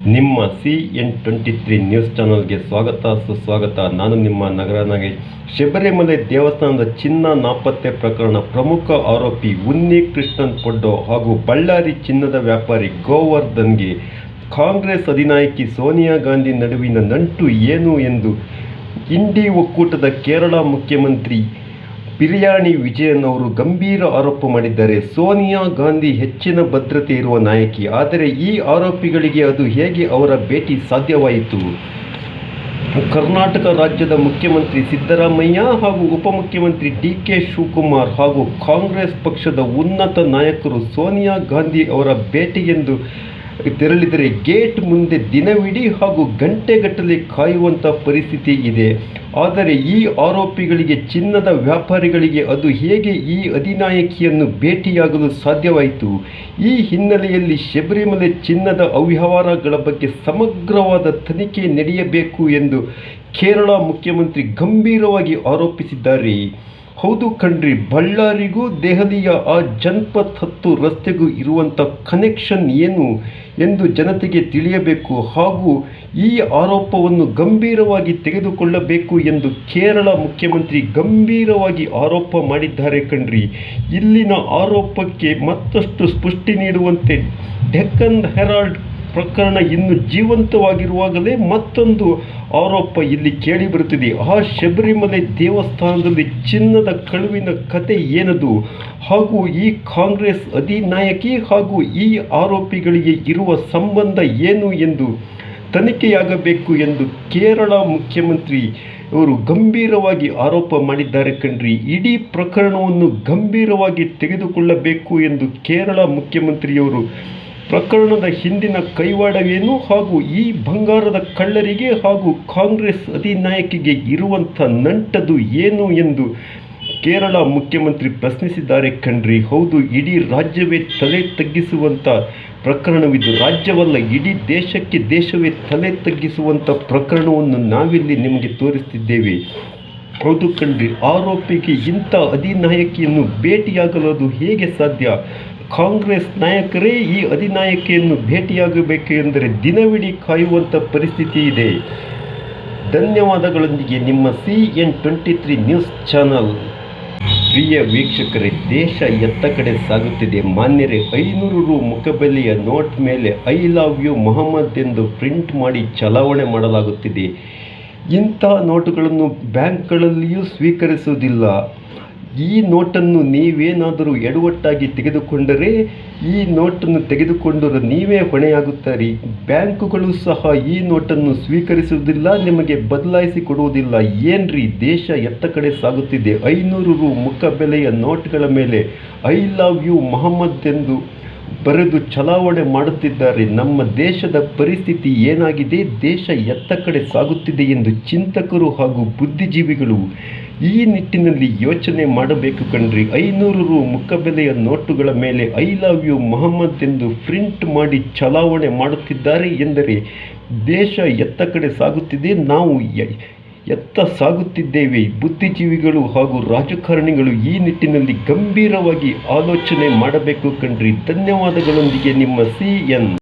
ನಿಮ್ಮ C N twenty three news ಚಾನಲ್ಗೆ ಸ್ವಾಗತ, ಸುಸ್ವಾಗತ. ನಾನು ನಿಮ್ಮ ನಗರ ನಾಗೇಶ್ ಶಬರಿಮಲೆ ದೇವಸ್ಥಾನದ ಚಿನ್ನ ನಾಪತ್ತೆ ಪ್ರಕರಣ ಪ್ರಮುಖ ಆರೋಪಿ ಉನ್ನಿ ಕೃಷ್ಣನ್ ಪೊಡ್ಡೋ ಹಾಗೂ ಬಳ್ಳಾರಿ ಚಿನ್ನದ ವ್ಯಾಪಾರಿ ಗೋವರ್ಧನ್ಗೆ ಕಾಂಗ್ರೆಸ್ ಅಧಿನಾಯಕಿ ಸೋನಿಯಾ ಗಾಂಧಿ ನಡುವಿನ ನಂಟು ಏನು ಎಂದು ಇಂಡಿ ಒಕ್ಕೂಟದ ಕೇರಳ ಮುಖ್ಯಮಂತ್ರಿ ಬಿರಿಯಾಣಿ ವಿಜಯನ್ ಅವರು ಗಂಭೀರ ಆರೋಪ ಮಾಡಿದ್ದಾರೆ. ಸೋನಿಯಾ ಗಾಂಧಿ ಹೆಚ್ಚಿನ ಭದ್ರತೆ ಇರುವ ನಾಯಕಿ. ಆದರೆ ಈ ಆರೋಪಿಗಳಿಗೆ ಅದು ಹೇಗೆ ಅವರ ಭೇಟಿ ಸಾಧ್ಯವಾಯಿತು? ಕರ್ನಾಟಕ ರಾಜ್ಯದ ಮುಖ್ಯಮಂತ್ರಿ ಸಿದ್ದರಾಮಯ್ಯ ಹಾಗೂ ಉಪಮುಖ್ಯಮಂತ್ರಿ ಡಿ ಕೆ ಶಿವಕುಮಾರ್ ಹಾಗೂ ಕಾಂಗ್ರೆಸ್ ಪಕ್ಷದ ಉನ್ನತ ನಾಯಕರು ಸೋನಿಯಾ ಗಾಂಧಿ ಅವರ ಭೇಟಿಗೆಂದು ತೆರಳಿದರೆ ಗೇಟ್ ಮುಂದೆ ದಿನವಿಡೀ ಹಾಗೂ ಗಂಟೆಗಟ್ಟಲೆ ಕಾಯುವಂಥ ಪರಿಸ್ಥಿತಿ ಇದೆ. ಆದರೆ ಈ ಆರೋಪಿಗಳಿಗೆ, ಚಿನ್ನದ ವ್ಯಾಪಾರಿಗಳಿಗೆ ಅದು ಹೇಗೆ ಈ ಅಧಿನಾಯಕಿಯನ್ನು ಭೇಟಿಯಾಗಲು ಸಾಧ್ಯವಾಯಿತು? ಈ ಹಿನ್ನೆಲೆಯಲ್ಲಿ ಶಬರಿಮಲೆ ಚಿನ್ನದ ಅವ್ಯವಹಾರಗಳ ಬಗ್ಗೆ ಸಮಗ್ರವಾದ ತನಿಖೆ ನಡೆಯಬೇಕು ಎಂದು ಕೇರಳ ಮುಖ್ಯಮಂತ್ರಿ ಗಂಭೀರವಾಗಿ ಆರೋಪಿಸಿದ್ದಾರೆ. ಹೌದು ಕಣ್ರಿ, ಬಳ್ಳಾರಿಗೂ ದೆಹಲಿಯ ಆ ಜನ್ಪಥ್ ಹತ್ತು ರಸ್ತೆಗೂ ಇರುವಂಥ ಕನೆಕ್ಷನ್ ಏನು ಎಂದು ಜನತೆಗೆ ತಿಳಿಯಬೇಕು ಹಾಗೂ ಈ ಆರೋಪವನ್ನು ಗಂಭೀರವಾಗಿ ತೆಗೆದುಕೊಳ್ಳಬೇಕು ಎಂದು ಕೇರಳ ಮುಖ್ಯಮಂತ್ರಿ ಗಂಭೀರವಾಗಿ ಆರೋಪ ಮಾಡಿದ್ದಾರೆ ಕಣ್ರಿ. ಇಲ್ಲಿನ ಆರೋಪಕ್ಕೆ ಮತ್ತಷ್ಟು ಸ್ಪಷ್ಟಿ ನೀಡುವಂತೆ ಡೆಕ್ಕನ್ ಹೆರಾಲ್ಡ್ ಪ್ರಕರಣ ಇನ್ನು ಜೀವಂತವಾಗಿರುವಾಗಲೇ ಮತ್ತೊಂದು ಆರೋಪ ಇಲ್ಲಿ ಕೇಳಿಬರುತ್ತಿದೆ ಆ ಶಬರಿಮಲೆ ದೇವಸ್ಥಾನದಲ್ಲಿ ಚಿನ್ನದ ಕಳುವಿನ ಕತೆ ಏನದು? ಹಾಗೂ ಈ ಕಾಂಗ್ರೆಸ್ ಅಧಿನಾಯಕಿ ಹಾಗೂ ಈ ಆರೋಪಿಗಳಿಗೆ ಇರುವ ಸಂಬಂಧ ಏನು ಎಂದು ತನಿಖೆಯಾಗಬೇಕು ಎಂದು ಕೇರಳ ಮುಖ್ಯಮಂತ್ರಿ ಅವರು ಗಂಭೀರವಾಗಿ ಆರೋಪ ಮಾಡಿದ್ದಾರೆ ಕಣ್ರಿ. ಇಡೀ ಪ್ರಕರಣವನ್ನು ಗಂಭೀರವಾಗಿ ತೆಗೆದುಕೊಳ್ಳಬೇಕು ಎಂದು ಕೇರಳ ಮುಖ್ಯಮಂತ್ರಿಯವರು ಪ್ರಕರಣದ ಹಿಂದಿನ ಕೈವಾಡವೇನು ಹಾಗೂ ಈ ಬಂಗಾರದ ಕಳ್ಳರಿಗೆ ಹಾಗೂ ಕಾಂಗ್ರೆಸ್ ಅಧಿನಾಯಕಿಗೆ ಇರುವಂಥ ನಂಟದು ಏನು ಎಂದು ಕೇರಳ ಮುಖ್ಯಮಂತ್ರಿ ಪ್ರಶ್ನಿಸಿದ್ದಾರೆ ಕಣ್ರಿ. ಹೌದು, ಇಡೀ ರಾಜ್ಯವೇ ತಲೆ ತಗ್ಗಿಸುವಂಥ ಪ್ರಕರಣವಿದು. ರಾಜ್ಯವಲ್ಲ, ಇಡೀ ದೇಶಕ್ಕೆ ದೇಶವೇ ತಲೆ ತಗ್ಗಿಸುವಂಥ ಪ್ರಕರಣವನ್ನು ನಾವಿಲ್ಲಿ ನಿಮಗೆ ತೋರಿಸ್ತಿದ್ದೇವೆ. ಹೌದು ಕಣ್ರಿ, ಆರೋಪಿಗೆ ಇಂಥ ಅಧಿನಾಯಕಿಯನ್ನು ಭೇಟಿಯಾಗಲು ಅದು ಹೇಗೆ ಸಾಧ್ಯ? ಕಾಂಗ್ರೆಸ್ ನಾಯಕರೇ, ಈ ಅಧಿನಾಯಕಿಯನ್ನು ಭೇಟಿಯಾಗಬೇಕು ಎಂದರೆ ದಿನವಿಡೀ ಕಾಯುವಂಥ ಪರಿಸ್ಥಿತಿ ಇದೆ. ಧನ್ಯವಾದಗಳೊಂದಿಗೆ ನಿಮ್ಮ C N twenty three news channel. ಪ್ರಿಯ ವೀಕ್ಷಕರೇ, ದೇಶ ಎತ್ತ ಕಡೆ ಸಾಗುತ್ತಿದೆ. ಮಾನ್ಯರೇ, ಐನೂರು ರು ಮುಖಬೆಲೆಯ ನೋಟ್ ಮೇಲೆ ಐ ಲವ್ ಯು ಮೊಹಮ್ಮದ್ ಎಂದು ಪ್ರಿಂಟ್ ಮಾಡಿ ಚಲಾವಣೆ ಮಾಡಲಾಗುತ್ತಿದೆ. ಇಂಥ ನೋಟುಗಳನ್ನು ಬ್ಯಾಂಕ್ಗಳಲ್ಲಿಯೂ ಸ್ವೀಕರಿಸುವುದಿಲ್ಲ. ಈ ನೋಟನ್ನು ನೀವೇನಾದರೂ ಎಡವಟ್ಟಾಗಿ ತೆಗೆದುಕೊಂಡರೆ, ಈ ನೋಟನ್ನು ತೆಗೆದುಕೊಂಡರೂ ನೀವೇ ಹೊಣೆಯಾಗುತ್ತಾರೆ. ಬ್ಯಾಂಕುಗಳು ಸಹ ಈ ನೋಟನ್ನು ಸ್ವೀಕರಿಸುವುದಿಲ್ಲ, ನಿಮಗೆ ಬದಲಾಯಿಸಿ ಕೊಡುವುದಿಲ್ಲ. ಏನ್ರಿ, ದೇಶ ಎತ್ತ ಕಡೆ ಸಾಗುತ್ತಿದೆ. ಐನೂರು ರು ಮುಖ ಬೆಲೆಯ ನೋಟ್ಗಳ ಮೇಲೆ, ಐ ಲವ್ ಯು ಮೊಹಮ್ಮದ್ ಎಂದು ಬರೆದು ಚಲಾವಣೆ ಮಾಡುತ್ತಿದ್ದಾರೆ. ನಮ್ಮ ದೇಶದ ಪರಿಸ್ಥಿತಿ ಏನಾಗಿದೆ? ದೇಶ ಎತ್ತ ಕಡೆ ಸಾಗುತ್ತಿದೆ ಎಂದು ಚಿಂತಕರು ಹಾಗೂ ಬುದ್ಧಿಜೀವಿಗಳು ಈ ನಿಟ್ಟಿನಲ್ಲಿ ಯೋಚನೆ ಮಾಡಬೇಕು ಕಣ್ರಿ. ಐನೂರು ರು ಮುಖಬೆಲೆಯ ನೋಟುಗಳ ಮೇಲೆ ಐ ಲವ್ ಯು ಮೊಹಮ್ಮದ್ ಎಂದು ಪ್ರಿಂಟ್ ಮಾಡಿ ಚಲಾವಣೆ ಮಾಡುತ್ತಿದ್ದಾರೆ ಎಂದರೆ, ದೇಶ ಎತ್ತ ಕಡೆ ಸಾಗುತ್ತಿದೆ. ನಾವು ಎತ್ತ ಸಾಗುತ್ತಿದ್ದೇವೆ. ಬುದ್ಧಿಜೀವಿಗಳು ಹಾಗೂ ರಾಜಕಾರಣಿಗಳು ಈ ನಿಟ್ಟಿನಲ್ಲಿ ಗಂಭೀರವಾಗಿ ಆಲೋಚನೆ ಮಾಡಬೇಕು ಕಣ್ರಿ. ಧನ್ಯವಾದಗಳೊಂದಿಗೆ ನಿಮ್ಮ ಸಿ ಎನ್.